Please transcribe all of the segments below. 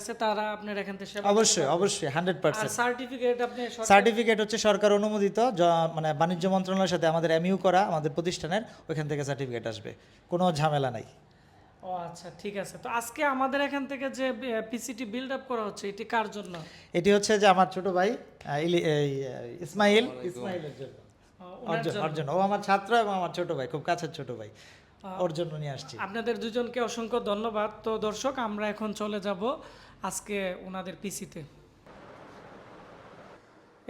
আছে তারা আপনার এখান থেকে সেবা অবশ্যই অবশ্যই হান্ড্রেড আর সার্টিফিকেট আপনি সার্টিফিকেট হচ্ছে সরকার অনুমোদিত মানে বাণিজ্য মন্ত্রণালয়ের সাথে আমাদের এমইউ করা আমাদের প্রতিষ্ঠানের ওইখান থেকে সার্টিফিকেট আসবে। কোনো ঝামেলা নাই। ও আচ্ছা ঠিক আছে। তো আজকে আমাদের এখান থেকে যে পিসিটি বিল্ড আপ করা হচ্ছে এটি কার জন্য? এটি হচ্ছে যে আমার ছোট ভাই ইসমাইল। ইসমাইলের জন্য অর্জন অর্জন। ও আমার ছাত্র এবং আমার ছোট ভাই খুব কাছের ছোট ভাই। ওর জন্য নিয়ে আসছি। আপনাদের দুজনকে অসংখ্য ধন্যবাদ। তো দর্শক আমরা এখন চলে যাব আজকে ওনাদের পিসিতে।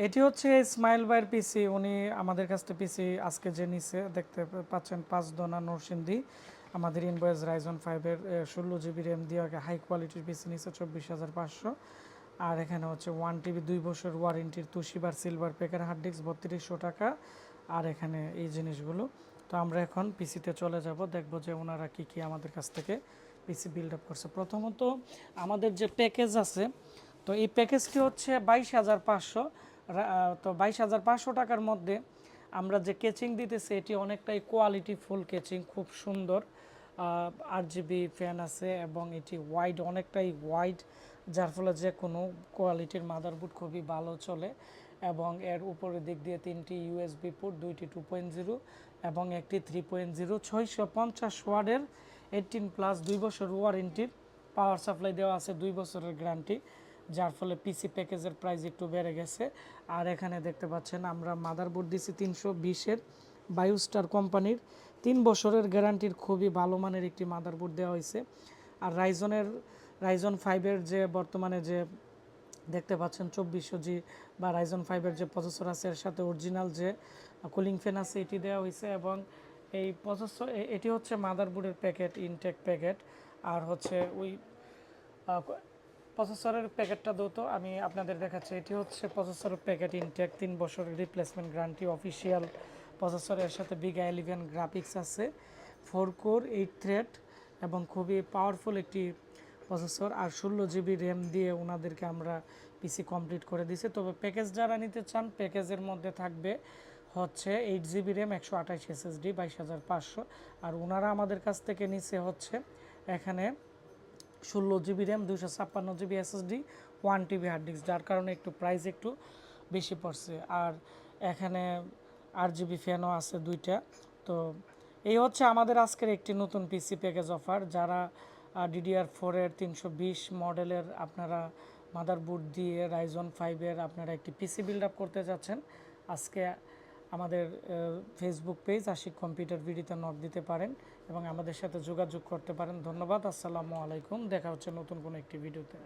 এটি হচ্ছে স্মাইল বাইর পিসি। উনি আমাদের কাছ থেকে পিসি আজকে যে নিছে দেখতে পাচ্ছেন পাঁচ দোনা নরসিংদী আমাদের ইনভয়েস রাইজন ফাইভের ষোলো জিবি র্যাম দিয়ে হাই কোয়ালিটির পিসি নিচ্ছে চব্বিশ হাজার পাঁচশো। আর এখানে হচ্ছে ওয়ান টিভি দুই বছর ওয়ারেন্টির তুষিবার সিলভার প্যাকের হার্ড ডিস্ক বত্রিশশো টাকা। আর এখানে এই জিনিসগুলো। তো আমরা এখন পিসিতে চলে যাব, দেখব যে ওনারা কি কি আমাদের কাছ থেকে পিসি বিল্ড আপ করছে। প্রথমত আমাদের যে প্যাকেজ আছে, তো এই প্যাকেজটি হচ্ছে বাইশ হাজার পাঁচশো তো বাইশ হাজার পাঁচশো টাকার মধ্যে আমরা যে কেচিং দিতেছি, এটি অনেকটাই কোয়ালিটি ফুল কেচিং খুব সুন্দর। আট জিবি ফ্যান আছে এবং এটি ওয়াইড অনেকটাই ওয়াইড যার ফলে যে কোনো কোয়ালিটির মাদারবোর্ড খুবই ভালো চলে। এবং এর উপরের দিক দিয়ে তিনটি ইউএসবি পোর্ট দুইটি টু পয়েন্ট জিরো এবং একটি থ্রি পয়েন্ট জিরো ছয়শো পঞ্চাশ ওয়ার্ডের এইটিন প্লাস দুই বছর ওয়ারেন্টির পাওয়ার সাপ্লাই দেওয়া আছে দুই বছরের গ্যারান্টি যার ফলে পিসি প্যাকেজের প্রাইস একটু বেড়ে গেছে। আর এখানে দেখতে পাচ্ছেন আমরা মাদারবোর্ড দিছি তিনশো বিশের বায়ুস্টার কোম্পানির। তিন বছরের গ্যারান্টির খুবই ভালো মানের একটি মাদারবোর্ড দেওয়া হয়েছে। আর রাইজনের রাইজন ফাইভের যে বর্তমানে যে দেখতে পাচ্ছেন চব্বিশশো জি বা রাইজন ফাইভের যে প্রসেসর আছে, এর সাথে অরিজিনাল যে কুলিং ফ্যান আছে, এটি দেওয়া হয়েছে এবং এই প্রসেসর এটি হচ্ছে মাদারবোর্ডের প্যাকেট ইনটেক প্যাকেট আর হচ্ছে ওই প্রসেসরের প্যাকেটটা দৌত আমি আপনাদের দেখাচ্ছি। এটি হচ্ছে প্রসেসরের প্যাকেট ইনটেক তিন বছরের রিপ্লেসমেন্ট গ্যারান্টি অফিসিয়াল প্রসেসরের সাথে বিগা এলিভেন গ্রাফিক্স আছে ফোর কোর এইট থ্রেড এবং খুবই পাওয়ারফুল একটি প্রসেসর আর ষোলো জিবি র্যাম দিয়ে ওনাদেরকে আমরা পিসি কমপ্লিট করে দিছি তবে প্যাকেজ যারা নিতে চান প্যাকেজের মধ্যে থাকবে হচ্ছে এইট জিবি র্যাম একশো আঠাশ এসএসডি বাইশ হাজার পাঁচশো। আর ওনারা আমাদের কাছ থেকে নিচে হচ্ছে এখানে ষোলো জিবি র্যাম দুশো ছাপ্পান্ন GB SSD one TB hard disk যার কারণে একটু প্রাইস একটু বেশি পড়ছে। আর এখানে আট জিবি ফ্যানও আছে দুইটা। তো এই হচ্ছে আমাদের আজকের একটি নতুন পিসি প্যাকেজ অফার যারা ডিডিআর ফোরের তিনশো বিশ মডেলের আপনারা মাদারবোর্ড দিয়ে রাইজন ফাইভের আপনারা একটি পিসি বিল্ড আপ করতে যাচ্ছেন। আজকে আমাদের ফেসবুক পেজ আশিক কম্পিউটার ভিডিওতে নক দিতে পারেন এবং আমাদের সাথে যোগাযোগ করতে পারেন। ধন্যবাদ, আসসালামু আলাইকুম। দেখা হচ্ছে নতুন কোনো একটি ভিডিওতে